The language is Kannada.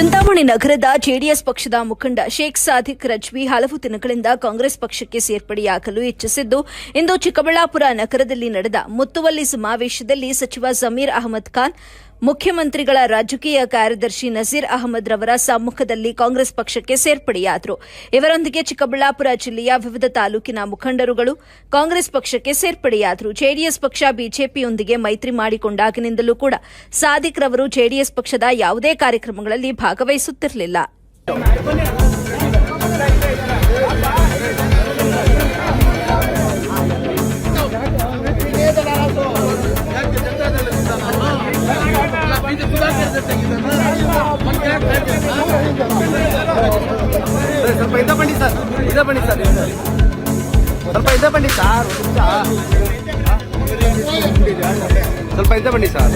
ಚಿಂತಾಮಣಿ ನಗರದ ಜೆಡಿಎಸ್ ಪಕ್ಷದ ಮುಖಂಡ ಶೇಖ್ ಸಾದಿಕ್ ರಜ್ವಿ ಹಲವು ದಿನಗಳಿಂದ ಕಾಂಗ್ರೆಸ್ ಪಕ್ಷಕ್ಕೆ ಸೇರ್ಪಡೆಯಾಗಲು ಇಚ್ಛಿಸಿದ್ದು, ಇಂದು ಚಿಕ್ಕಬಳ್ಳಾಪುರ ನಗರದಲ್ಲಿ ನಡೆದ ಮುತ್ತುವಲ್ಲಿ ಸಮಾವೇಶದಲ್ಲಿ ಸಚಿವ ಜಮೀರ್ ಅಹಮದ್ ಖಾನ್ ಮುಖ್ಯಮಂತ್ರಿಗಳ ರಾಜಕೀಯ ಕಾರ್ಯದರ್ಶಿ ನಸೀರ್ ಅಹಮದ್ ರವರ ಸಮ್ಮುಖದಲ್ಲಿ ಕಾಂಗ್ರೆಸ್ ಪಕ್ಷಕ್ಕೆ ಸೇರ್ಪಡೆಯಾದರು. ಇವರೊಂದಿಗೆ ಚಿಕ್ಕಬಳ್ಳಾಪುರ ಜಿಲ್ಲೆಯ ವಿವಿಧ ತಾಲೂಕಿನ ಮುಖಂಡರುಗಳು ಕಾಂಗ್ರೆಸ್ ಪಕ್ಷಕ್ಕೆ ಸೇರ್ಪಡೆಯಾದರು. ಜೆಡಿಎಸ್ ಪಕ್ಷ ಬಿಜೆಪಿಯೊಂದಿಗೆ ಮೈತ್ರಿ ಮಾಡಿಕೊಂಡಾಗಿನಿಂದಲೂ ಕೂಡ ಸಾದಿಕ್ ರವರು ಜೆಡಿಎಸ್ ಪಕ್ಷದ ಯಾವುದೇ ಕಾರ್ಯಕ್ರಮಗಳಲ್ಲಿ ಭಾಗವಹಿಸುತ್ತಿರಲಿಲ್ಲ. ಸ್ವಲ್ಪ ಇದ್ದ ಬನ್ನಿ ಸರ್ ಇದ ಬನ್ನಿ ಸರ್ ಇದ. ಸ್ವಲ್ಪ ಇದ್ದ ಬನ್ನಿ ಸರ್ ಒಂದ್ ನಿಮಿಷ. ಸ್ವಲ್ಪ ಇದ್ದ ಬನ್ನಿ ಸರ್